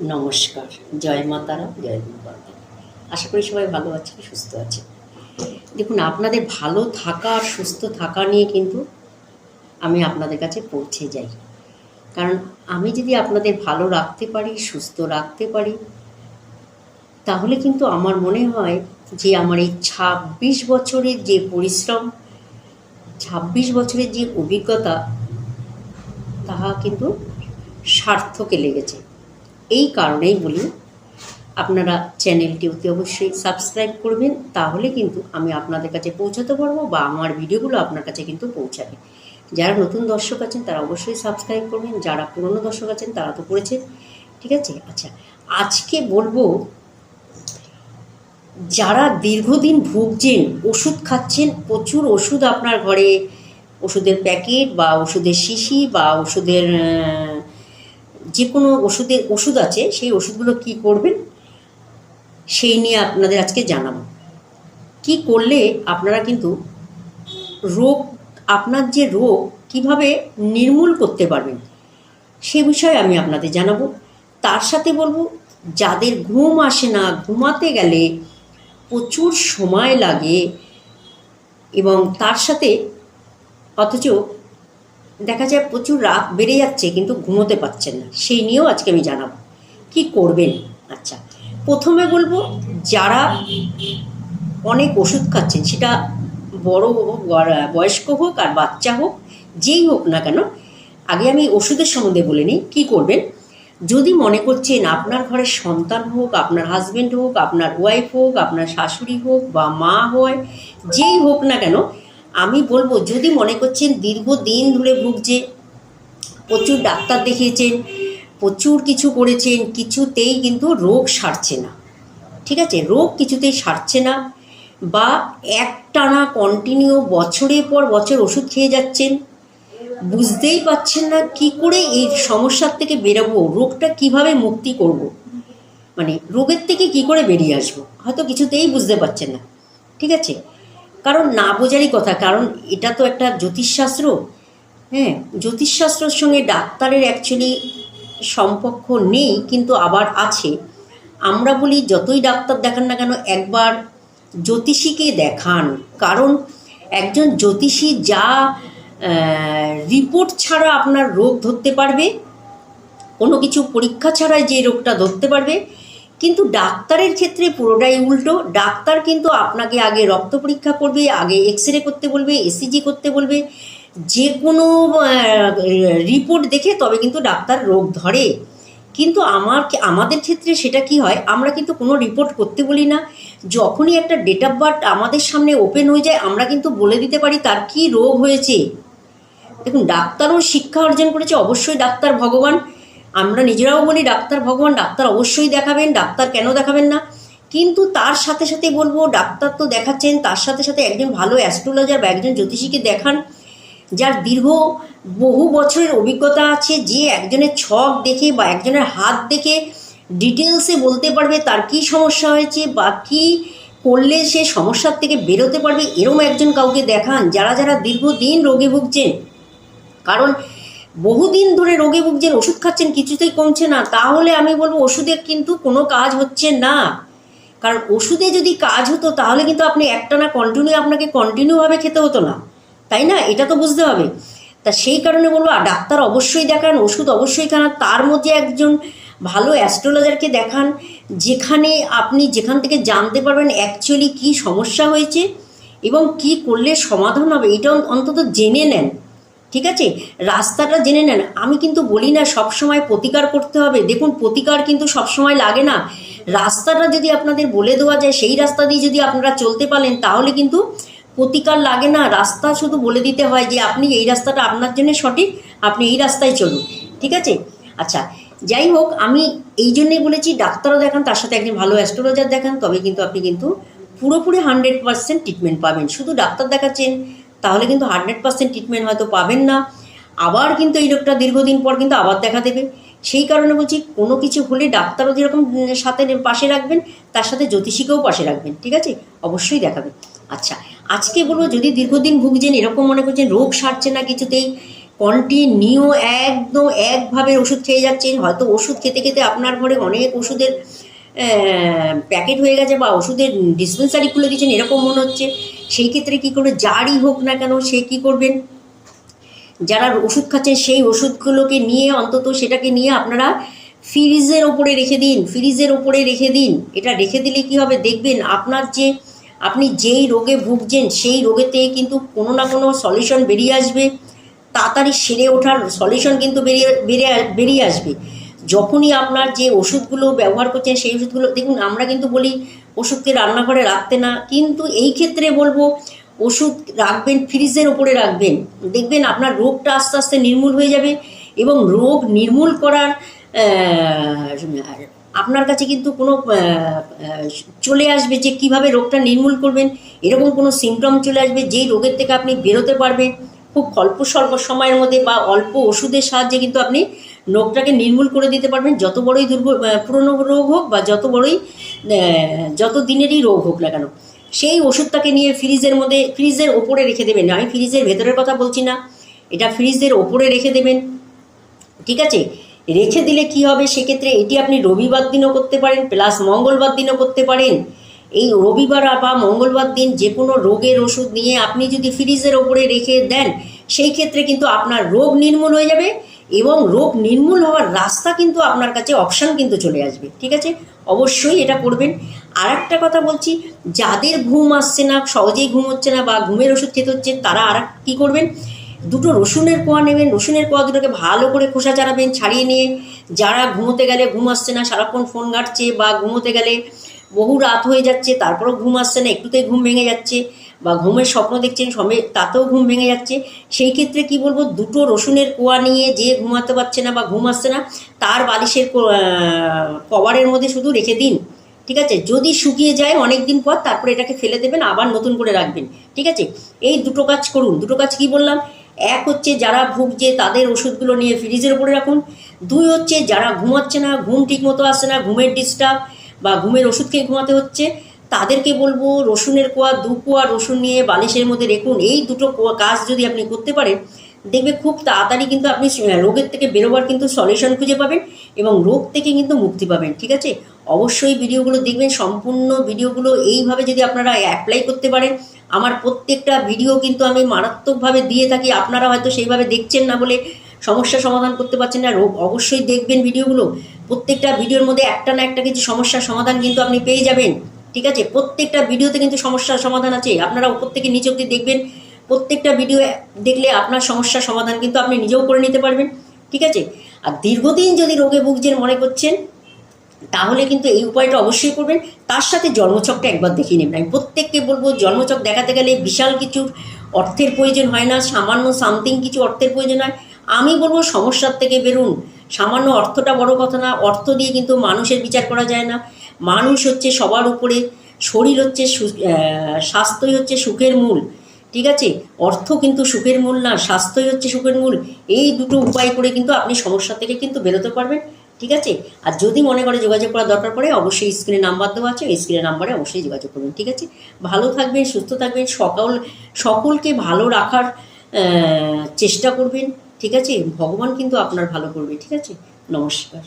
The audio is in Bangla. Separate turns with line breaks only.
নমস্কার। জয় মা তারা, জয় মা আশা করি সবাই ভালো আছেন, সুস্থ আছে দেখুন, আপনাদের ভালো থাকা আর সুস্থ থাকা নিয়ে কিন্তু আমি আপনাদের কাছে পৌঁছে যাই। কারণ আমি যদি আপনাদের ভালো রাখতে পারি, সুস্থ রাখতে পারি, তাহলে কিন্তু আমার মনে হয় যে আমার এই ছাব্বিশ বছরের যে পরিশ্রম, ছাব্বিশ বছরের যে অভিজ্ঞতা, তাহা কিন্তু সার্থকে লেগেছে। এই কারণেই বলি, আপনারা চ্যানেলটি অতি অবশ্যই সাবস্ক্রাইব করবেন, তাহলে কিন্তু আমি আপনাদের কাছে পৌঁছাতে পারব বা আমার ভিডিওগুলো আপনার কাছে কিন্তু পৌঁছাবে। যারা নতুন দর্শক আছেন, তারা অবশ্যই সাবস্ক্রাইব করবেন, যারা পুরনো দর্শক আছেন, তারা তো করেছেন, ঠিক আছে? আচ্ছা আজকে বলব, যারা দীর্ঘদিন ভুগছেন, ওষুধ খাচ্ছেন, প্রচুর ওষুধ আপনার ঘরে, ওষুধের প্যাকেট বা ওষুধের শিশি বা ওষুধের যে কোনো ওষুধের ওষুধ আছে, সেই ওষুধগুলো কি করবেন? সেই নিয়ে আপনাদের আজকে জানাব। কি করলে আপনারা কিন্তু রোগ, আপনার যে রোগ, কীভাবে নির্মূল করতে পারবেন, সে বিষয়ে আমি আপনাদের জানাব। তার সাথে বলব, যাদের ঘুম আসে না, ঘুমাতে গেলে প্রচুর সময় লাগে এবং তার সাথে অথচ দেখা যায় প্রচুর রাগ বেড়ে যাচ্ছে, কিন্তু ঘুমোতে পারছেন না। সেই নিয়েও আজকে আমি জানাব। কি করবেন? আচ্ছা প্রথমে বলব, যারা অনেক ওষুধ খাচ্ছেন, সেটা বড় হোক বয়স্ক হোক আর বাচ্চা হোক, যেই হোক না কেন, আগে আমি ওষুধের সম্বন্ধে বলে নিই, কী করবেন? যদি মনে করছেন আপনার ঘরে সন্তান হোক, আপনার হাজব্যান্ড হোক, আপনার ওয়াইফ হোক, আপনার শাশুড়ি হোক বা মা হয়, যেই হোক না কেন আমি বলব, যদি মনে করছেন দীর্ঘদিন ধরে ভুগছে, প্রচুর ডাক্তার দেখিয়েছেন, প্রচুর কিছু করেছেন, কিছুতেই কিন্তু রোগ সারছে না। ঠিক আছে? রোগ কিছুতেই সারছে না বা একটানা কন্টিনিউ বছরের পর বছর ওষুধ খেয়ে যাচ্ছেন, বুঝতেই পাচ্ছেন না কি করে এই সমস্যার থেকে বেরোবো, রোগটা কীভাবে মুক্তি করব। মানে রোগের থেকে কি করে বেরিয়ে আসব? হয়তো কিছুতেই বুঝতে পারছেন না। ঠিক আছে? কারণ না বোঝারই কথা, কারণ এটা তো একটা জ্যোতিষশাস্ত্র। হ্যাঁ জ্যোতিষশাস্ত্রের সঙ্গে ডাক্তারের অ্যাকচুয়ালি সম্পর্ক নেই, কিন্তু আবার আছে। আমরা বলি যতই ডাক্তার দেখান না কেন, একবার জ্যোতিষীকে দেখান। কারণ একজন জ্যোতিষী যা রিপোর্ট ছাড়া আপনার রোগ ধরতে পারবে, কোনো কিছু পরীক্ষা ছাড়াই যে রোগটা ধরতে পারবে কিন্তু ডাক্তারের ক্ষেত্রে পুরোটাই উল্টো। ডাক্তার কিন্তু আপনাকে আগে রক্ত পরীক্ষা করবে, আগে এক্স রে করতে বলবে এসিজি করতে বলবে। যে কোনো রিপোর্ট দেখে তবে কিন্তু ডাক্তার রোগ ধরে। কিন্তু আমার আমাদের ক্ষেত্রে সেটা কি হয়, আমরা কিন্তু কোনো রিপোর্ট করতে বলি না। যখনই একটা ডেট অফ বার্থ আমাদের সামনে ওপেন হয়ে যায়, আমরা কিন্তু বলে দিতে পারি তার কি রোগ হয়েছে। দেখুন, ডাক্তারও শিক্ষা অর্জন করেছে, অবশ্যই ডাক্তার ভগবান। আমরা নিজেরাও বলি, ডাক্তার ভগবান ডাক্তার অবশ্যই দেখাবেন, ডাক্তার কেন দেখাবেন না? কিন্তু তার সাথে সাথে বলব, ডাক্তার তো দেখাচ্ছেন, তার সাথে সাথে একজন ভালো অ্যাস্ট্রোলজার বা একজন জ্যোতিষীকে দেখান, যার দীর্ঘ বহু বছরের অভিজ্ঞতা আছে, যে একজনের ছক দেখে বা একজনের হাত দেখে ডিটেলসে বলতে পারবে তার কি সমস্যা হয়েছে বা কী করলে সে সমস্যার থেকে বেরোতে পারবে, এরম একজন কাউকে দেখান যারা যারা দীর্ঘদিন রোগে ভুগছেন। কারণ বহুদিন ধরে রোগে ভুগছেন, ওষুধ খাচ্ছেন, কিছুতেই কমছে না। তাহলে আমি বলব, ওষুধের কিন্তু কোনো কাজ হচ্ছে না। কারণ ওষুধে যদি কাজ হতো, তাহলে কিন্তু আপনি একটানা কন্টিনিউ আপনাকে কন্টিনিউভাবে খেতে হতো না। তাই না? এটা তো বুঝতে হবে। তা সেই কারণে বলব ডাক্তার অবশ্যই দেখান, ওষুধ অবশ্যই খান। তার মধ্যে একজন ভালো অ্যাস্ট্রোলজারকে দেখান, যেখানে আপনি যেখান থেকে জানতে পারবেন অ্যাকচুয়ালি কী সমস্যা হয়েছে এবং কি করলে সমাধান হবে। এটা অন্তত জেনে নেন। ঠিক আছে? রাস্তাটা জেনে নেন। আমি কিন্তু বলি না সবসময় প্রতিকার করতে হবে। দেখুন, প্রতিকার কিন্তু সবসময় লাগে না। রাস্তাটা যদি আপনাদের বলে দেওয়া যায়, সেই রাস্তা দিয়ে যদি আপনারা চলতে পারেন, তাহলে কিন্তু প্রতিকার লাগে না। রাস্তা শুধু বলে দিতে হয় যে, আপনি এই রাস্তাটা আপনার জন্য সঠিক, আপনি এই রাস্তায় চলুন। ঠিক আছে? আচ্ছা যাই হোক, আমি এই জন্যই বলেছি, ডাক্তারও দেখান, তার সাথে একজন ভালো অ্যাস্ট্রোলজার দেখান, তবে কিন্তু আপনি কিন্তু পুরোপুরি হান্ড্রেড পার্সেন্ট ট্রিটমেন্ট পাবেন। শুধু ডাক্তার দেখাচ্ছেন। তাহলে কিন্তু হান্ড্রেড পার্সেন্ট ট্রিটমেন্ট হয়তো পাবেন না। আবার কিন্তু এই রোগটা দীর্ঘদিন পর কিন্তু আবার দেখা দেবে। সেই কারণে বলছি, কোনো কিছু হলে ডাক্তারও যেরকম সাথে পাশে রাখবেন, তার সাথে জ্যোতিষীকেও পাশে রাখবেন, ঠিক আছে? অবশ্যই দেখাবেন আচ্ছা আজকে বলব যদি দীর্ঘদিন ভুগছেন, এরকম মনে করছেন রোগ সারছে না কিছুতেই কন্টিনিউ একদম একভাবে ওষুধ খেয়ে যাচ্ছেন, হয়তো ওষুধ খেতে খেতে আপনার ঘরে অনেক ওষুধের প্যাকেট হয়ে গেছে বা ওষুধের ডিসপেন্সারি খুলে দিয়েছেন এরকম মনে হচ্ছে। সেই ক্ষেত্রে কী করে যারই হোক না কেন সে কী করবেন? যারা ওষুধ খাচ্ছেন সেই ওষুধগুলোকে নিয়ে অন্তত সেটাকে নিয়ে আপনারা ফ্রিজের ওপরে রেখে দিন, ফ্রিজের ওপরে রেখে দিন। এটা রেখে দিলে কি হবে? দেখবেন আপনার যে, আপনি যেই রোগে ভুগছেন সেই রোগেতে কিন্তু কোনো না কোনো সলিউশন বেরিয়ে আসবে। তাড়াতাড়ি সেরে ওঠার সলিউশন কিন্তু বেরিয়ে বেরিয়ে বেরিয়ে আসবে। যখনই আপনার যে ওষুধগুলো ব্যবহার করছেন, সেই ওষুধগুলো, দেখুন, আমরা কিন্তু বলি ওষুধকে রান্নাঘরে রাখতে না, কিন্তু এই ক্ষেত্রে বলব ওষুধ রাখবেন, ফ্রিজের ওপরে রাখবেন। দেখবেন আপনার রোগটা আস্তে আস্তে নির্মূল হয়ে যাবে এবং রোগ নির্মূল করার আপনার কাছে কিন্তু কোনো চলে আসবে যে কীভাবে রোগটা নির্মূল করবেন, এরকম কোনো সিমটম চলে আসবে যেই রোগের থেকে আপনি বেরোতে পারবেন। খুব অল্প স্বল্প সময়ের মধ্যে বা অল্প ওষুধের সাহায্যে কিন্তু আপনি রোগটাকে নির্মূল করে দিতে পারবেন। যত বড়ই আহ, পুরনো রোগ হোক বা যত বড়ই যত দিনেরই রোগ হোক না কেন সেই ওষুধটাকে নিয়ে ফ্রিজের মধ্যে ফ্রিজের ওপরে রেখে দেবেন। আমি ফ্রিজের ভেতরের কথা বলছি না এটা ফ্রিজের ওপরে রেখে দেবেন। ঠিক আছে? রেখে দিলে কি হবে? সেক্ষেত্রে এটি আপনি রবিবার দিনও করতে পারেন প্লাস মঙ্গলবার দিনও করতে পারেন। এই রবিবার বা মঙ্গলবার দিন যে কোনো রোগের ওষুধ নিয়ে আপনি যদি ফ্রিজের ওপরে রেখে দেন সেই ক্ষেত্রে কিন্তু আপনার রোগ নির্মূল হয়ে যাবে। এবং রোগ নির্মূল হওয়ার রাস্তা কিন্তু আপনার কাছে অপশান কিন্তু চলে আসবে, ঠিক আছে? অবশ্যই এটা করবেন। আর একটা কথা বলছি, যাদের ঘুম আসছে না, সহজেই ঘুম হচ্ছে না বা ঘুমের ওষুধ খেতে হচ্ছে, তারা আর কী করবেন? দুটো রসুনের কোয়া নেবেন, রসুনের কোয়া দুটোকে ভালো করে খোসা চাড়াবেন, ছাড়িয়ে নিয়ে যারা ঘুমোতে গেলে ঘুম আসছে না, সারাক্ষণ ফোন ঘাটছে বা ঘুমোতে গেলে বহু রাত হয়ে যাচ্ছে, তারপরেও ঘুম আসছে না, একটুতেই ঘুম ভেঙে যাচ্ছে বা ঘুমের স্বপ্ন দেখছেন সময় তাতেও ঘুম ভেঙে যাচ্ছে। সেই ক্ষেত্রে কি বলব, দুটো রসুনের কোয়া নিয়ে যে ঘুমাতে পারছে না বা ঘুম আসছে না, তার বালিশের কভারের মধ্যে শুধু রেখে দিন, ঠিক আছে? যদি শুকিয়ে যায় অনেক দিন পর, তারপরে এটাকে ফেলে দেবেন, আবার নতুন করে রাখবেন, ঠিক আছে? এই দুটো কাজ করুন। দুটো কাজ কি বললাম? এক হচ্ছে যারা ভুগছে, তাদের ওষুধগুলো নিয়ে ফ্রিজের উপরে রাখুন। দুই হচ্ছে যারা ঘুমাচ্ছে না, ঘুম ঠিক মতো আসছে না, ঘুমের ডিস্টার্ব বা ঘুমের ওষুধ খেয়ে ঘুমাতে হচ্ছে তাদেরকে বলব, রসুনের কোয়া, দু কোয়া রসুন নিয়ে বালিশের মধ্যে রেখুন। এই দুটো কোয়া কাজ যদি আপনি করতে পারেন, দেখবে খুব তাড়াতাড়ি কিন্তু আপনি রোগের থেকে বেরোবার কিন্তু সলিউশন খুঁজে পাবেন এবং রোগ থেকে কিন্তু মুক্তি পাবেন, ঠিক আছে? অবশ্যই ভিডিওগুলো দেখবেন, সম্পূর্ণ ভিডিওগুলো এইভাবে যদি আপনারা অ্যাপ্লাই করতে পারেন, আমার প্রত্যেকটা ভিডিও কিন্তু আমি মারাত্মকভাবে দিয়ে থাকি। আপনারা হয়তো সেইভাবে দেখছেন না বলে সমস্যা সমাধান করতে পারছেন না। রোগ অবশ্যই দেখবেন ভিডিওগুলো। প্রত্যেকটা ভিডিওর মধ্যে একটা না একটা কিছু সমস্যার সমাধান কিন্তু আপনি পেয়ে যাবেন। ঠিক আছে? প্রত্যেকটা ভিডিওতে কিন্তু সমস্যার সমাধান আছে। আপনারা উপর থেকে নিচে অব্দি দেখবেন। প্রত্যেকটা ভিডিও দেখলে আপনার সমস্যার সমাধান কিন্তু আপনি নিজেও করে নিতে পারবেন। ঠিক আছে? আর দীর্ঘদিন যদি রোগে ভুগছেন মনে করছেন, তাহলে কিন্তু এই উপায়টা অবশ্যই করবেন। তার সাথে জন্মচকটা একবার দেখিয়ে নেবেন। আমি প্রত্যেককে বলব, জন্মচক দেখাতে গেলে বিশাল কিছু অর্থের প্রয়োজন হয় না। সামান্য সামথিং কিছু অর্থের প্রয়োজন হয়। আমি বলব, সমস্যার থেকে বেরুন। সামান্য অর্থটা বড় কথা না। অর্থ দিয়ে কিন্তু মানুষের বিচার করা যায় না। মানুষ হচ্ছে সবার উপরে, শরীর হচ্ছে স্বাস্থ্যই হচ্ছে সুখের মূল, ঠিক আছে? অর্থ কিন্তু সুখের মূল না, স্বাস্থ্যই হচ্ছে সুখের মূল। এই দুটো উপায় করে কিন্তু আপনি সমস্যা থেকে কিন্তু বেরোতে পারবেন, ঠিক আছে? আর যদি মনে করে যোগাযোগ করার দরকার পড়ে, অবশ্যই স্ক্রিনে নাম্বার দেওয়া আছে স্ক্রিনের নাম্বারে অবশ্যই যোগাযোগ করবেন ঠিক আছে? ভালো থাকবেন, সুস্থ থাকবেন, সকল, সকলকে ভালো রাখার চেষ্টা করবেন, ঠিক আছে? ভগবান কিন্তু আপনার ভালো করবে, ঠিক আছে? নমস্কার।